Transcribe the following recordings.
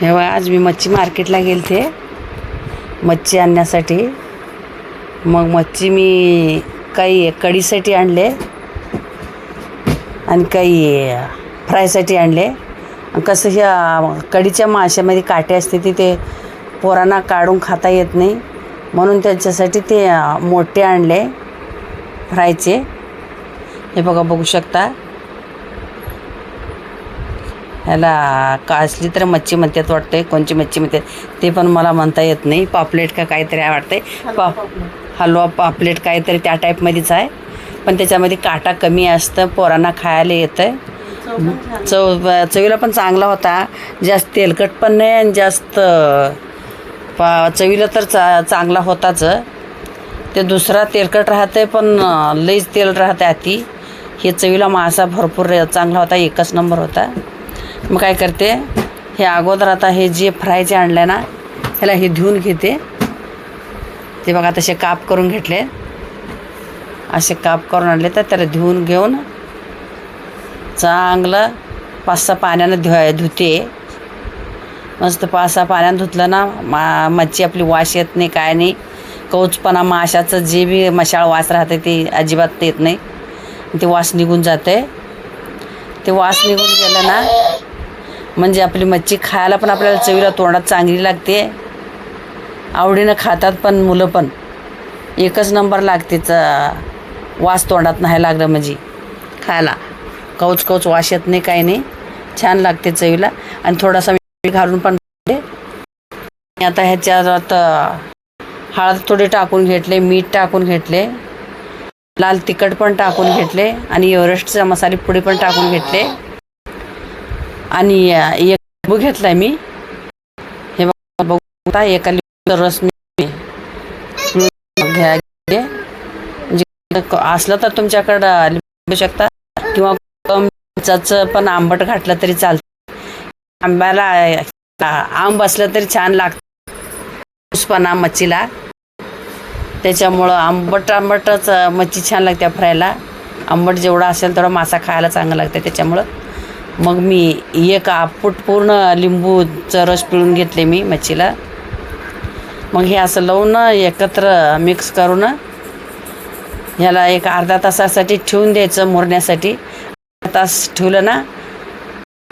हे बघा, आज मी मच्छी मार्केटला गेलते. मच्छी आणण्यासाठी. मग मच्छी मी काही कढीसाठी आणले आणि काही फ्रायसाठी आणले. कसं ह्या कढीच्या माशामध्ये काटे असते ती ते पोरांना काढून खाता येत नाही. म्हणून त्यांच्यासाठी ते मोठे आणले फ्रायचे. हे बघा बघू शकता. ह्याला का असली तर मच्छी म्हणतात वाटते कोणची मच्छी म्हणतात. ते पण मला म्हणता येत नाही. पापलेट का काहीतरी आहे वाटते पा हलवा पापलेट काहीतरी त्या टाईपमध्येच आहे. पण त्याच्यामध्ये काटा कमी असतं पोरांना खायला येतं चव चवीला पण चांगला होता. जास्त तेलकट पण नाही आणि जास्त पा चवीला तर चा चांगला होताच. ते दुसरा तेलकट राहते पण लईच तेल राहते आती हे चवीला मासा भरपूर चांगला होता एकच नंबर होता. मग काय करते? हे अगोदर आता हे जे फ्रायचे आणले ना ह्याला हे धुवून घेते. ते बघा तसे काप करून घेतले. असे काप करून आणले तर त्याला धुवून घेऊन चांगलं पाच सहा पाण्यानं धु धुते. मस्त पाच सहा पाण्यानं धुतलं ना मा मच्छी आपली वास येत नाही काय नाही. कौचपणा माशाचं जे बी मशाळ वास राहते ते अजिबात येत नाही. ते वास निघून जाते ते वास निघून गेलं ना म्हणजे आपली मच्छी खायला पण आपल्याला चवीला तोंडात चांगली लागते. आवडीनं खातात पण मुलं पण. एकच नंबर लागते च वास तोंडात नाही लागलं म्हणजे. खायला. कौच कौच वास येत नाही काही नाही. छान लागते चवीला. आणि थोडासा मीठ घालून पण आता ह्याच्यात हळद थोडी टाकून घेतले मीठ टाकून घेतले. लाल तिखट पण टाकून घेतले. आणि एव्हरेस्टचे मसाले पुढे पण टाकून घेतले. आणि एक लिंबू घेतलाय मी. हे बघा बघता एका लिंबूचा रस मी घ्या असलं तर तुमच्याकडं लिंबू शकता. किंवा कमचाचं पण आंबट घातलं तरी चालतं. आंब्याला आंब असलं तरी छान लागतं. पुष्पणा मच्छीला. त्याच्यामुळं आंबट आंबटच मच्छी छान लागते फ्रायला. आंबट जेवढा असेल तेवढा मासा खायला चांगला लागते त्याच्यामुळं. मग मी एक फूट पूर्ण लिंबूचं रस पिळून घेतले मी मच्छीला. मग हे असं लावून एकत्र मिक्स करून ह्याला एक अर्धा तासासाठी ठेवून द्यायचं मुरण्यासाठी. अर्धा तास ठेवलं ना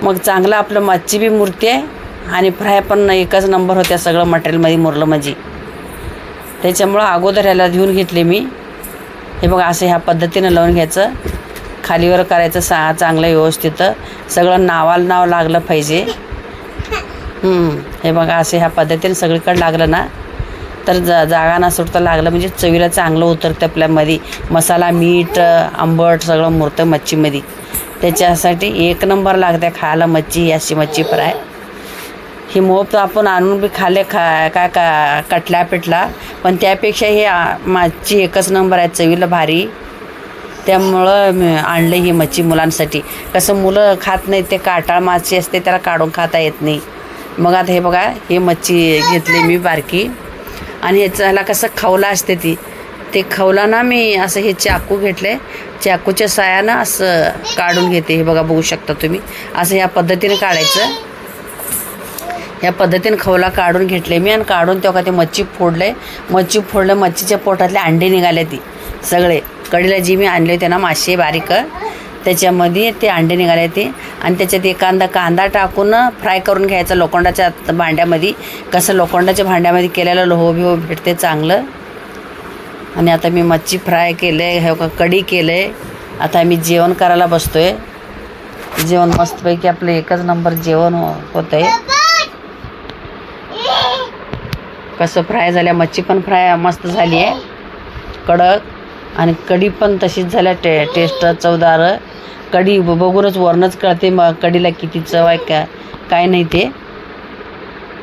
मग चांगलं आपलं मच्छी बी मुरते आणि फ्राय पण एकच नंबर होत्या सगळं मटेरियलमध्ये मुरलं म्हणजे. त्याच्यामुळं अगोदर ह्याला घेऊन घेतले मी. हे बघा असं ह्या पद्धतीनं लावून घ्यायचं. खालीवर करायचं सा चांगलं व्यवस्थित. सगळं नावाला नाव लागलं पाहिजे. हे बघा असे ह्या पद्धतीने सगळीकडे लागलं ना तर जा जागा ना सुटतं लागलं. म्हणजे चवीला चांगलं उतरतं आपल्यामध्ये. मसाला मीठ आंबट सगळं मुरतं मच्छीमध्ये. त्याच्यासाठी एक नंबर लागते खायला मच्छी अशी मच्छी फ्राय. ही मोप आपण आणून बी खाले खा काय का कटला पिटला पण त्यापेक्षा हे मच्छी एकच नंबर आहे चवीला भारी. त्यामुळं आणलं ही मच्छी मुलांसाठी. कसं मुलं खात नाही ते काटाळ माशी असते त्याला काढून खाता येत नाही. मग आता हे बघा हे मच्छी घेतली मी बारकी. आणि ह्याचं ह्याला कसं खवला असते ती. ते खवला ना मी असं हे चाकू घेतले. चाकूच्या सायानं असं काढून घेते. हे बघा बघू शकता तुम्ही. असं ह्या पद्धतीने काढायचं. ह्या पद्धतीने खवला काढून घेतले मी आणि काढून तेव्हा ते मच्छी फोडले. मच्छी फोडलं मच्छीच्या पोटातले अंडे निघाले ती सगळे. कढीला जी मी आणले होते ना मासे बारीक त्याच्यामध्ये ते अंडे निघाले ते आणि त्याच्यात एखादा कांदा टाकून फ्राय करून घ्यायचा लोखंडाच्या भांड्यामध्ये. कसं लोखंडाच्या भांड्यामध्ये केलेलं लोहो बिहो भेटते चांगलं. आणि आता मी मच्छी फ्राय केले हे का कढी केले. आता आम्ही जेवण करायला बसतो आहे जेवण मस्तपैकी आपलं एकच नंबर जेवण होत आहे कसं फ्राय झाल्या मच्छी पण फ्राय मस्त झाली आहे कडक. आणि कढी पण तशीच झाल्या टे टेस्ट चवदार. कढी बघूनच वरणच कळते मग कढीला किती चव आहे का काय नाही ते.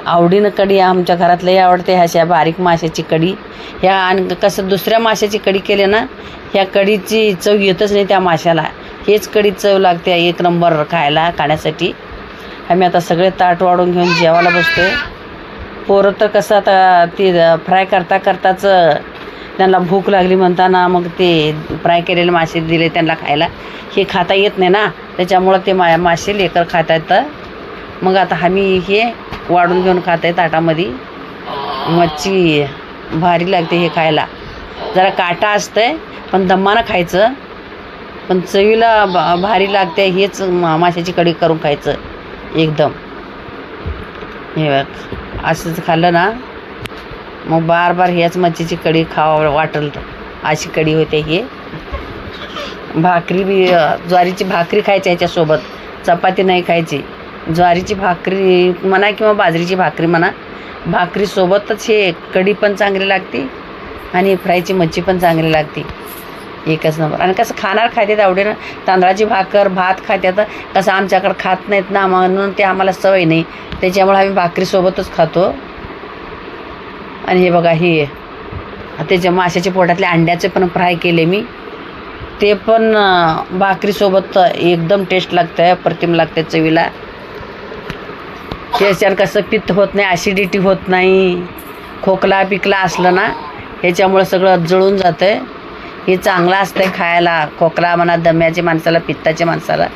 आवडीनं कढी आमच्या घरातलंही आवडते ह्याशा बारीक माशाची कढी. ह्या आणि कसं दुसऱ्या माशाची कढी केली ना ह्या कढीची चव येतच नाही त्या माशाला. हेच कढी चव लागते एक नंबर खायला खाण्यासाठी. आम्ही आता सगळे ताट वाढून घेऊन जेवायला बसतोय. पोरं तर कसं आता ती फ्राय करता करताच त्यांना भूक लागली म्हणताना मग ते फ्राय केलेले मासे दिले त्यांना खायला. हे खाता येत नाही ना त्याच्यामुळं ते मा मासे लेकर खाता येतं मग आता आम्ही हे वाढून घेऊन खात आहे ताटामध्ये. मच्छी भारी लागते हे खायला. जरा काटा असतंय पण दम्मानं खायचं. पण चवीला भा- भारी लागते हेच मा- माशाची कढी करून खायचं एकदम. हे असंच खाल्लं ना. मग बार बार ह्याच मच्छीची कढी खावा वाटल अशी कढी होते हे. भाकरी बी ज्वारीची भाकरी खायची ह्याच्यासोबत चपाती नाही खायची. ज्वारीची भाकरी म्हणा किंवा बाजरीची भाकरी म्हणा. भाकरीसोबतच हे कढी पण चांगली लागते आणि फ्रायची मच्छी पण चांगली लागते. एकच नंबर. आणि कसं खाणार खात्यात ना. तांदळाची भाकर भात खात्यात. कसं आमच्याकडं खात नाहीत ना म्हणून ते आम्हाला सवय नाही. त्याच्यामुळे आम्ही भाकरीसोबतच खातो. आणि हे बघा हे. त्याच्या माशाच्या पोटातल्या अंड्याचे पण फ्राय केले मी. ते पण भाकरीसोबत एकदम टेस्ट लागतं आहे अप्रतिम लागते चवीला. त्याच्यानं कसं पित्त होत नाही ॲसिडिटी होत नाही. खोकला पिकला असलं ना ह्याच्यामुळं सगळं जळून जातं आहे हे चांगलं असतं आहे खायला खोकला म्हणा दम्याच्या माणसाला पित्ताच्या माणसाला.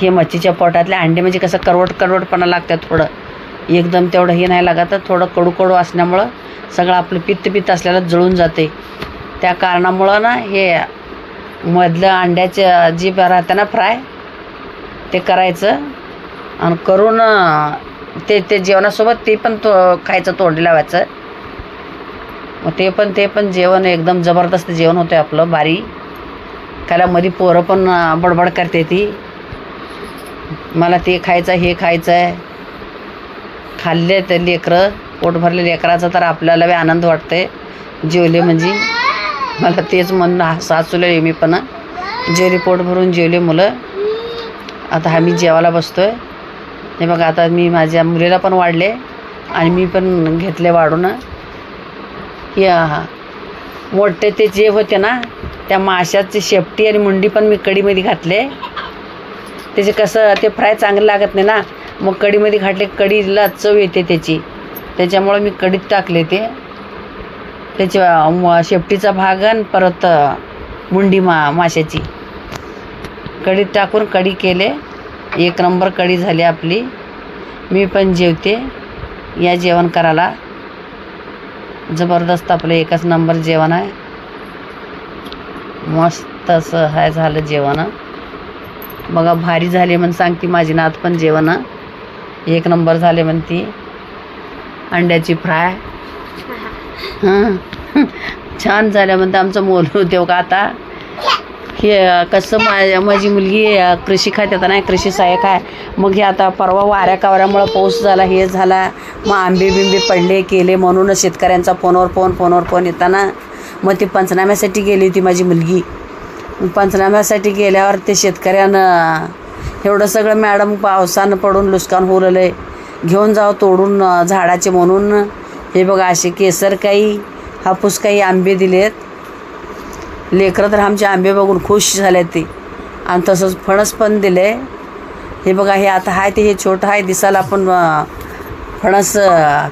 हे मच्छीच्या पोटातले अंडे म्हणजे कसं करवट करवटपणा लागतं थोडं. एकदम तेवढं हे नाही लागत. थोडं कडू कडू असल्यामुळं सगळं आपलं पित्त पित्त असल्याला जळून जाते. त्या कारणामुळं ना हे मधलं अंड्याचं जी राहते ना फ्राय ते करायचं. आणि करून ते ते जेवणासोबत ते पण तो खायचं तोंडी लावायचं. मग ते पण ते पण जेवण एकदम जबरदस्त जेवण होतं आपलं भारी खायला मध्ये पोरं पण बडबड करते ती. मला ते खायचं हे खायचं आहे खाल्ले ते लेकरं. पोट भरले लेकराचं तर आपल्याला बी आनंद वाटते जेवले म्हणजे. मला तेच म्हणणं सासूला मी पण. जेवले पोट भरून जेवले मुलं. आता आम्ही जेवायला बसतो आहे हे बघा आता मी माझ्या मुलीला पण वाढले आणि मी पण घेतले वाढून. या मोठे ते जे होते ना त्या माशाची शेपटी आणि मुंडी पण मी कडीमध्ये घातले. त्याचे कसं ते फ्राय चांगलं लागत नाही ना. मग कढीमध्ये घातले कढीला चव येते त्याची. त्याच्यामुळं मी कढीत टाकले ते. त्याच्या म- शेपटीचा भाग आणि परत मुंडी मा माशाची. कढीत टाकून कढी केले. एक नंबर कढी झाली आपली. मी पण जेवते. या जेवण करायला. जबरदस्त आपलं एकच नंबर जेवण आहे. मस्त असं हाय झालं जेवण. बघा भारी झाले म्हणून सांगते माझी नात पण जेवण. एक नंबर झाले म्हणती. अंड्याची फ्राय. हां. छान झालं म्हणते आमचं मोल देव का आता. हे कसं माझ्या माझी मुलगी कृषी खात्यात नाही कृषी सहाय्यक आहे. मग हे आता परवा वाऱ्या कावऱ्यामुळं पाऊस झाला हे झाला. मग आंबे बिंबे पडले केले म्हणून शेतकऱ्यांचा फोनवर फोन फोनवर फोन येताना. मग ती पंचनाम्यासाठी गेली होती माझी मुलगी. पंचनाम्यासाठी गेल्यावर ते शेतकऱ्यानं एवढं सगळं मॅडम पावसानं पडून लुस्कान होलेलं घेऊन जावं तोडून झाडाचे म्हणून. हे बघा असे केसर काही हापूस काही आंबे दिलेत. लेकरं तर आमचे आंबे बघून खुश झाले ते. आणि तसंच फणस पण दिले हे बघा हे आता आहे ते हे छोटं आहे दिसायला पण फणस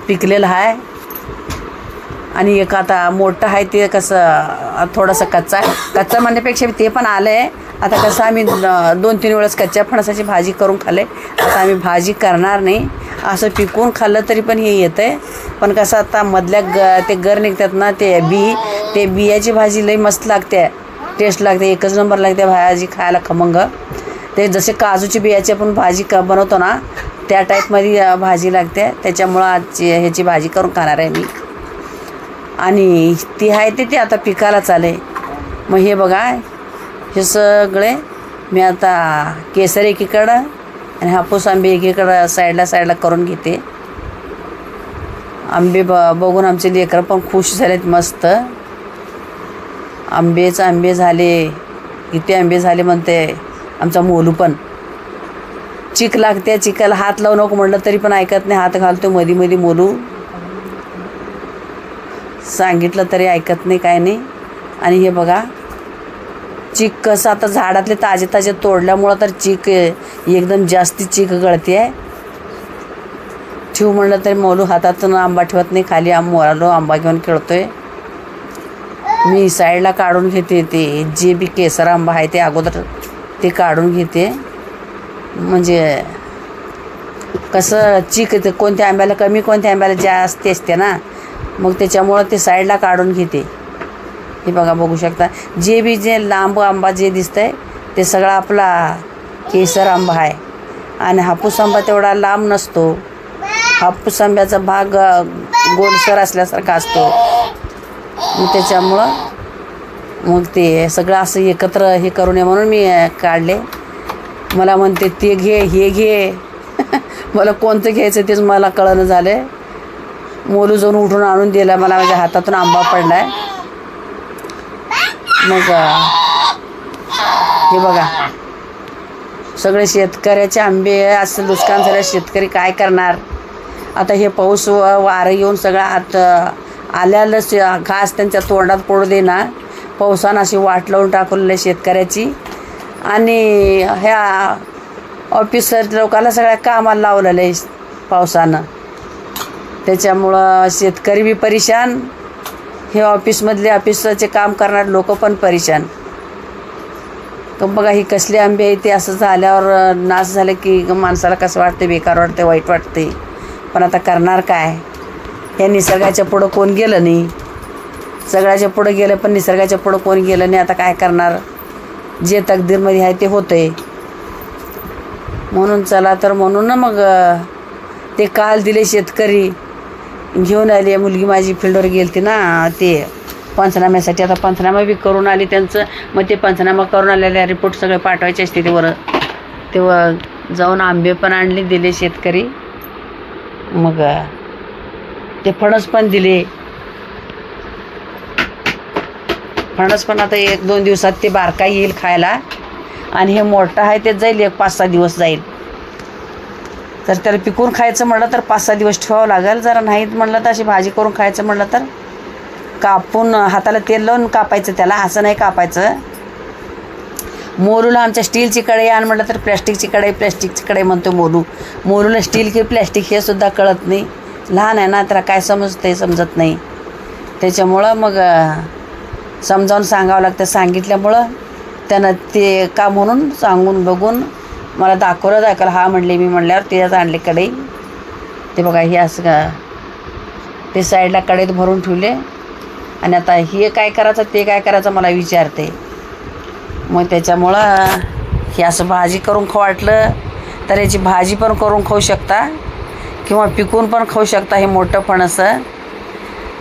पिकलेलं आहे आणि एक आता मोठं आहे ते कसं थोडंसं कच्चा आहे. कच्चा म्हणण्यापेक्षा ते पण आलं आहे आता कसं आम्ही दोन तीन वेळेस कच्च्या फणसाची भाजी करून खाल्ले. आता आम्ही भाजी करणार नाही. असं पिकवून खाल्लं तरी पण हे येतं आहे पण कसं आता मधल्या ग ते गर निघतात ना ते बी ते बियाची भाजी लई मस्त लागते. टेस्ट लागते एकच नंबर लागते भाजी खायला खमंग. ते जसे काजूची बियाची आपण भाजी क बनवतो ना त्या टाईपमध्ये भाजी लागते. त्याच्यामुळं आजची ह्याची भाजी करून खाणार आहे मी. आणि ती आहे ते ते आता पिकाला चाले मग हे बघा हे सगळे मी आता केसर एकीकडं आणि हापूस आंबे एकीकडं साईडला साईडला करून घेते. आंबे ब बघून आमचे लेकरं पण खुश झालेत मस्त. आंबेच आंबे झाले. किती आंबे झाले म्हणते आमचा मोलू पण. चिक लागते चिकाला हात लावू नको म्हटलं तरी पण ऐकत नाही. हात घालतो मधी मधी मोलू. सांगितलं तरी ऐकत नाही काय नाही. आणि हे बघा चीक कसं आता झाडातले ताजे ताजे तोडल्यामुळं तर चीक एकदम जास्ती चीक गळते आहे ठेवू म्हणलं तरी मोलू हातातून आंबा ठेवत नाही खाली आम मोरालो आंबा घेऊन खेळतो आहे मी साईडला काढून घेते ते जे बी केसर आंबा आहे ते अगोदर ते काढून घेते. म्हणजे कसं चीक ते कोणत्या आंब्याला कमी कोणत्या आंब्याला जास्ती असते ना मग त्याच्यामुळं ते साईडला काढून घेते. हे बघा बघू शकता. जे बी जे लांब आंबा जे दिसतंय ते सगळा आपला केसर आंबा आहे. आणि हापूस आंबा तेवढा लांब नसतो. हापूस आंब्याचा भाग गोडसर गोलसर असल्यासारखा असतो. मग त्याच्यामुळं मग ते सगळं असं एकत्र हे करू नये म्हणून मी काढले. मला म्हणते ते घे हे घे. मला कोणतं घ्यायचं तेच मला कळणं झालं मोलू जाऊन उठून आणून दिला. मला माझ्या हातातून आंबा पडलाय. मग हे बघा. सगळे शेतकऱ्याचे आंबे असं नुकसान झालं शेतकरी काय करणार? आता हे पाऊस व- वारं येऊन सगळं आत आल्याला घास त्यांच्या तोंडात पडू देणार पावसानं अशी वाट लावून टाकलेली शेतकऱ्याची. आणि ह्या ऑफिसर लोकांना सगळ्या कामाला लावलेलं आहे पावसानं. त्याच्यामुळं शेतकरी बी परेशान. हे ऑफिसमधले ऑफिसचे काम करणारे लोक पण परेशान. तर बघा ही कसले आंबे आहे ते असं झाल्यावर नाश झालं की माणसाला कसं वाटते बेकार वाटते वाईट वाटते पण आता करणार काय? या निसर्गाच्या पुढं कोण गेलं नाही? सगळ्याच्या पुढं गेलं पण निसर्गाच्या पुढं कोण गेलं नाही? आता काय करणार? जे तकदीरमध्ये आहे ते होतं आहे म्हणून चला तर म्हणून ना मग ते काल दिले शेतकरी. घेऊन आली मुलगी माझी फील्डवर गेलती ना ते पंचनाम्यासाठी. आता पंचनामा बी करून आली त्यांचं. मग ते पंचनामा करून आलेले रिपोर्ट सगळे पाठवायचे असते ते वर तेव्हा जाऊन आंबे पण आणले दिले शेतकरी. मग ते फणस पण दिले. फणस पण आता एक दोन दिवसात ते बारका येईल खायला. आणि हे मोठं आहे ते जाईल एक पाच सहा दिवस जाईल. तर त्याला पिकून खायचं म्हणलं तर पाच सहा दिवस ठेवावं लागेल. जरा नाहीत म्हणलं तर अशी भाजी करून खायचं म्हणलं तर कापून हाताला तेल लावून कापायचं त्याला. असं नाही कापायचं. मोरूला आमच्या स्टीलची कढई आण म्हटलं तर प्लॅस्टिकची कढई प्लॅस्टिकची कढई म्हणतो मोरू मोरूला स्टील की प्लॅस्टिक हे सुद्धा कळत नाही. लहान आहे ना त्याला काय समजतं समजत नाही. त्याच्यामुळं मग समजावून सांगावं लागतं. सांगितल्यामुळं त्यानं ते का म्हणून सांगून बघून मला दाखवलं दाखवलं. हा म्हणले मी म्हणल्यावर तिच्यात आणले कढई. ते बघा हे असं का ते साईडला कढईत भरून ठेवले. आणि आता हे काय करायचं ते काय करायचं मला विचारते. मग त्याच्यामुळं हे असं भाजी करून खाऊ वाटलं तर याची भाजी पण करून खाऊ शकता किंवा पिकून पण खाऊ शकता हे मोठं फणसं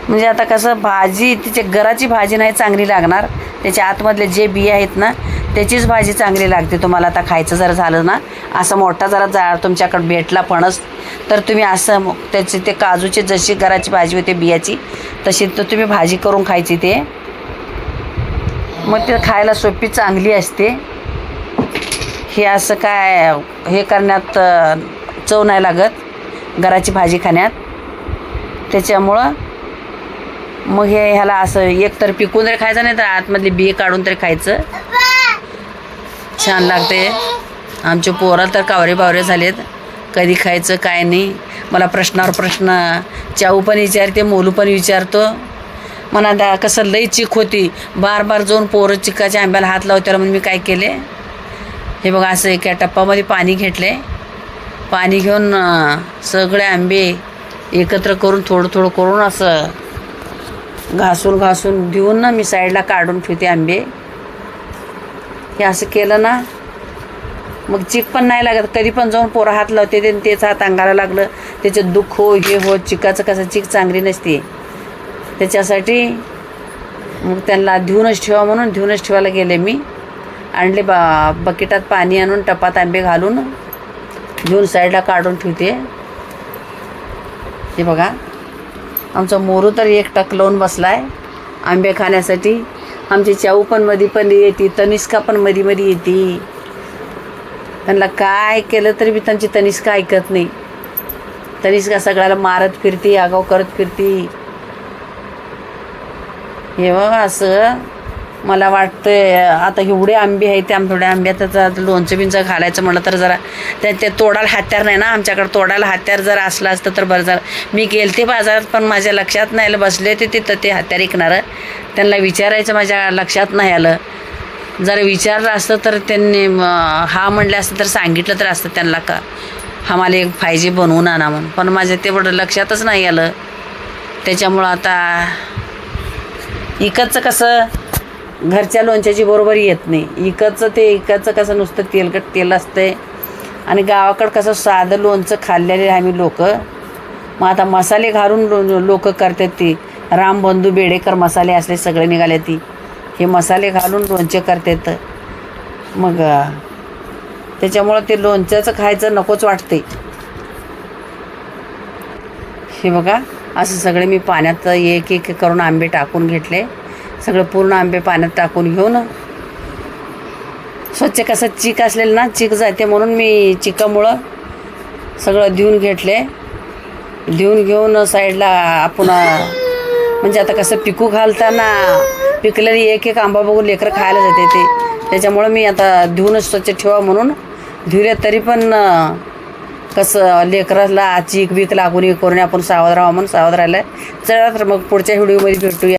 म्हणजे आता कसं भाजी तिच्या घराची भाजी नाही चांगली लागणार. त्याच्या आतमधले जे बिया आहेत ना त्याचीच भाजी चांगली लागते तुम्हाला. आता खायचं जर झालं ना असं मोठा जरा जा तुमच्याकडं भेटला फणस तर तुम्ही असं मग त्याचे ते काजूची जशी घराची भाजी होते बियाची तशी तर तुम्ही भाजी करून खायची ते. मग ते खायला सोपी चांगली असते. हे असं काय हे करण्यात चव नाही लागत घराची भाजी खाण्यात. त्याच्यामुळं मग हे ह्याला असं एक तर पिकून तरी खायचं नाही तर आतमधली बी काढून तरी खायचं. छान लागते. आमचे पोरं तर कावरे बावरे झालेत. कधी खायचं काय नाही. मला प्रश्नावर प्रश्न. चाऊ पण विचारते मोलू पण विचारतो. मला दा कसं लई चिक होती. बार बार जाऊन पोरं चिकाच्या आंब्याला हात लावत्याला म्हणून मी काय केले? हे बघा असं एका टप्पामध्ये पाणी घेतले. पाणी घेऊन सगळे आंबे एकत्र करून थोडं थोडं करून असं घासून घासून देऊन ना मी साईडला काढून ठेवते आंबे. हे असं केलं ना मग चिक पण नाही लागत. कधी पण जाऊन पोरं हात लावते ते तेच हात अंगाला लागलं. त्याचं दुःख हो हे हो चिकाचं कसं चिक चांगली नसते. त्याच्यासाठी मग त्यांना धुवूनच ठेवा म्हणून धुवूनच ठेवायला गेले मी. आणले बा बकेटात पाणी आणून टपात आंबे घालून घेऊन साईडला काढून ठेवते. हे बघा. आमचा मोरू तर एक टक लावून आहे आंबे खाण्यासाठी. आमची चाऊ पण मधी पण येते तनिष्का पण मधी मधी येते. त्यांना काय केलं तरी मी त्यांची तनिष्का ऐकत नाही. तनिष्का सगळ्याला मारत फिरती आगाव करत फिरती. हे बघा असं. मला वाटतंय आता एवढे आंबे आहेत त्या थोड्या आंब्यात आता लोणचं बिंचं घालायचं म्हटलं तर जरा त्या ते तोडायला हत्यार नाही ना आमच्याकडे. तोडायला हत्यार जर असलं असतं तर बरं झालं. मी गेलते बाजारात पण माझ्या लक्षात नाही आलं. बसले ते तिथं ते हत्यार ऐकणारं. त्यांना विचारायचं माझ्या लक्षात नाही आलं. जर विचारलं असतं तर त्यांनी हा म्हणलं असतं तर सांगितलं तर असतं त्यांना का? आम्हाला एक फायजी बनवून आणा म्हणून. पण माझ्या तेवढं लक्षातच नाही आलं. त्याच्यामुळं आता इकडचं कसं घरच्या लोणच्याची बरोबर येत नाही. इकडचं ते इकडचं कसं नुसतं तेलकट तेल असतंय. आणि गावाकडं कसं साधं लोणचं खाल्लेले आम्ही लोक. मग आता मसाले घालून लो लोक करतात ती. रामबंधू बेडेकर मसाले असले सगळे निघाले ती. हे मसाले घालून लोणचे करतात. मग त्याच्यामुळं ते लोणच्याचं खायचं नकोच वाटते हे बघा असं सगळे मी पाण्यात एक एक करून आंबे टाकून घेतले. सगळं पूर्ण आंबे पाण्यात टाकून घेऊन. स्वच्छ कसं चीक असलेलं ना चीक जाते म्हणून मी चिकामुळं सगळं देऊन घेतले. देऊन घेऊन साईडला आपण म्हणजे आता कसं पिकू घालताना पिकलेली एक एक आंबा बघून लेकरं खायला जाते ते. त्याच्यामुळं मी आता धुवूनच स्वच्छ ठेवा म्हणून. धुले तरी पण कसं लेकराला चीक बीक लागून हे करून आपण सावध राहा म्हणून सावध राहिलं चला तर मग पुढच्या व्हिडिओमध्ये भेटूया.